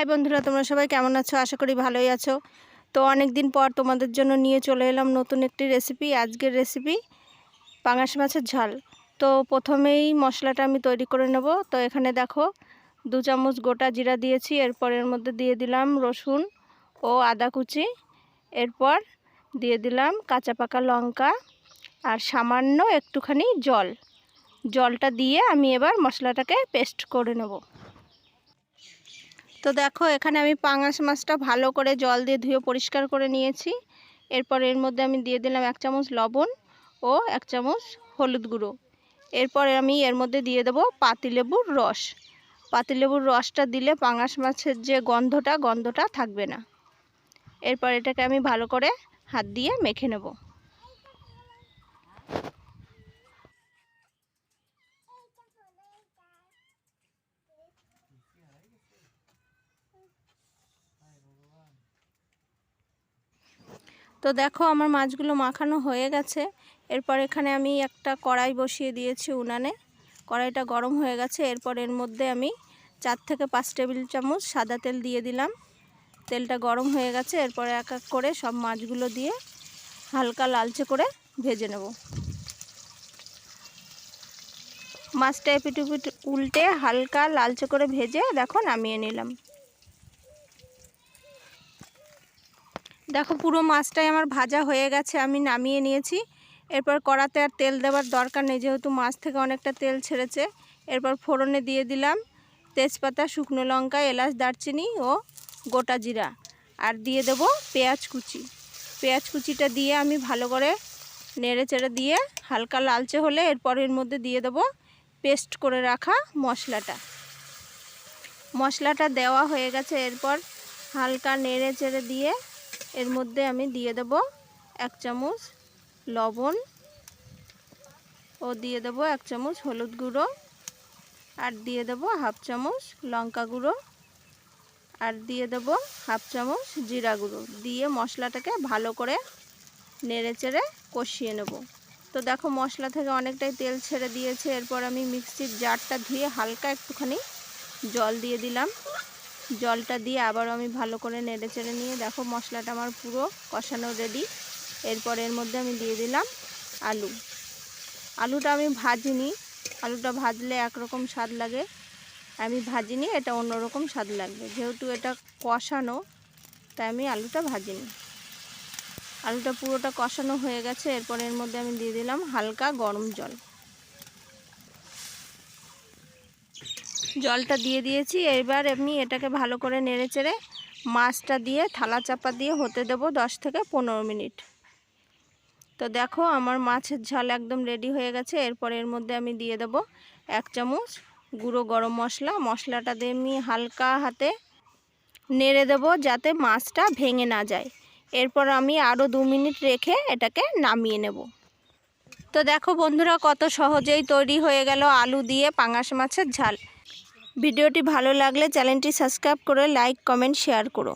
High বন্ধুরা, তোমরা সবাই কেমন আছো? আশা করি ভালোই আছো। তো অনেক দিন পর তোমাদের জন্য নিয়ে চলে এলাম নতুন একটি রেসিপি আজকের রেসিপি পাঙাশ মাছের ঝাল। তো প্রথমেই মশলাটা আমি তৈরি করে নেব। তো এখানে দেখো, দু চামচ গোটা জিরা দিয়েছি, এরপর এর মধ্যে দিয়ে দিলাম রসুন ও আদা কুচি। এরপর দিয়ে দিলাম কাঁচা পাকা লঙ্কা আর সামান্য একটুখানি জল। জলটা দিয়ে আমি এবার মশলাটাকে পেস্ট করে নেব। তো দেখো, এখানে আমি পাঙাশ মাছটা ভালো করে জল দিয়ে ধুয়ে পরিষ্কার করে নিয়েছি। এরপর এর মধ্যে আমি দিয়ে দিলাম এক চামচ লবণ ও এক চামচ হলুদ গুঁড়ো। এরপর আমি এর মধ্যে দিয়ে দেবো পাতিলেবুর রস। পাতিলেবুর রসটা দিলে পাঙাশ মাছের যে গন্ধটা গন্ধটা থাকবে না। এরপর এটাকে আমি ভালো করে হাত দিয়ে মেখে নেব। তো দেখো আমার মাছগুলো মাখানো হয়ে গেছে। এরপর এখানে আমি একটা কড়াই বসিয়ে দিয়েছি উনানে। কড়াইটা গরম হয়ে গেছে। এরপর এর মধ্যে আমি চার থেকে পাঁচ টেবিল চামচ সাদা তেল দিয়ে দিলাম। তেলটা গরম হয়ে গেছে। এরপর এক এক করে সব মাছগুলো দিয়ে হালকা লালচে করে ভেজে নেব। মাছটা এপিটুপিট উল্টে হালকা লালচে করে ভেজে দেখো নামিয়ে নিলাম। দেখো পুরো মাছটাই আমার ভাজা হয়ে গেছে, আমি নামিয়ে নিয়েছি। এরপর কড়াতে আর তেল দেওয়ার দরকার নেই, যেহেতু মাছ থেকে অনেকটা তেল ছেড়েছে। এরপর ফোড়নে দিয়ে দিলাম তেজপাতা, শুকনো লঙ্কা, এলাচ, দারচিনি ও গোটা জিরা। আর দিয়ে দেব পেঁয়াজ কুচি। পেঁয়াজ কুচিটা দিয়ে আমি ভালো করে নেড়ে চেড়ে দিয়ে হালকা লালচে হলে এরপর এর মধ্যে দিয়ে দেব পেস্ট করে রাখা মশলাটা। মশলাটা দেওয়া হয়ে গেছে, এরপর হালকা নেড়ে চেড়ে দিয়ে এর মধ্যে আমি দিয়ে দেব এক চামচ লবণ ও দিয়ে দেব এক চামচ হলুদ গুঁড়ো আর দিয়ে দেব হাফ চামচ লঙ্কা গুঁড়ো আর দিয়ে দেব হাফ চামচ জিরা গুঁড়ো। দিয়ে মশলাটাকে ভালো করে নেড়ে চেড়ে কষিয়ে নেব। তো দেখো মশলা থেকে অনেকটাই তেল ছেড়ে দিয়েছে। এরপর আমি মিক্সির জারটা ধুয়ে হালকা একটুখানি জল দিয়ে দিলাম। জলটা দিয়ে আবারও আমি ভালো করে নেড়ে চেড়ে নিয়ে, দেখো মশলাটা আমার পুরো কষানো রেডি এরপর এর মধ্যে আমি দিয়ে দিলাম আলু। আলুটা আমি ভাজিনি। আলুটা ভাজলে একরকম স্বাদ লাগে। আমি ভাজিনি, এটা অন্যরকম স্বাদ লাগবে। যেহেতু এটা কষানো, তাই আমি আলুটা ভাজিনি। আলুটা পুরোটা কষানো হয়ে গেছে। এরপর এর মধ্যে আমি দিয়ে দিলাম হালকা গরম জল। জলটা দিয়ে দিয়েছি। এবার আমি এটাকে ভালো করে নেড়ে চেড়ে মাছটা দিয়ে থালা চাপা দিয়ে হতে দেবো দশ থেকে পনেরো মিনিট। তো দেখো আমার মাছের ঝাল একদম রেডি হয়ে গেছে। এরপর এর মধ্যে আমি দিয়ে দেব এক চামচ গুঁড়ো গরম মশলা। মশলাটা দিয়ে আমি হালকা হাতে নেড়ে দেব যাতে মাছটা ভেঙে না যায়। এরপর আমি আরও দু মিনিট রেখে এটাকে নামিয়ে নেব। তো দেখো বন্ধুরা কত সহজেই তৈরি হয়ে গেল আলু দিয়ে পাঙাশ মাছের ঝাল। ভিডিওটি ভালো লাগলে চ্যানেলটি সাবস্ক্রাইব করে লাইক কমেন্ট শেয়ার করো।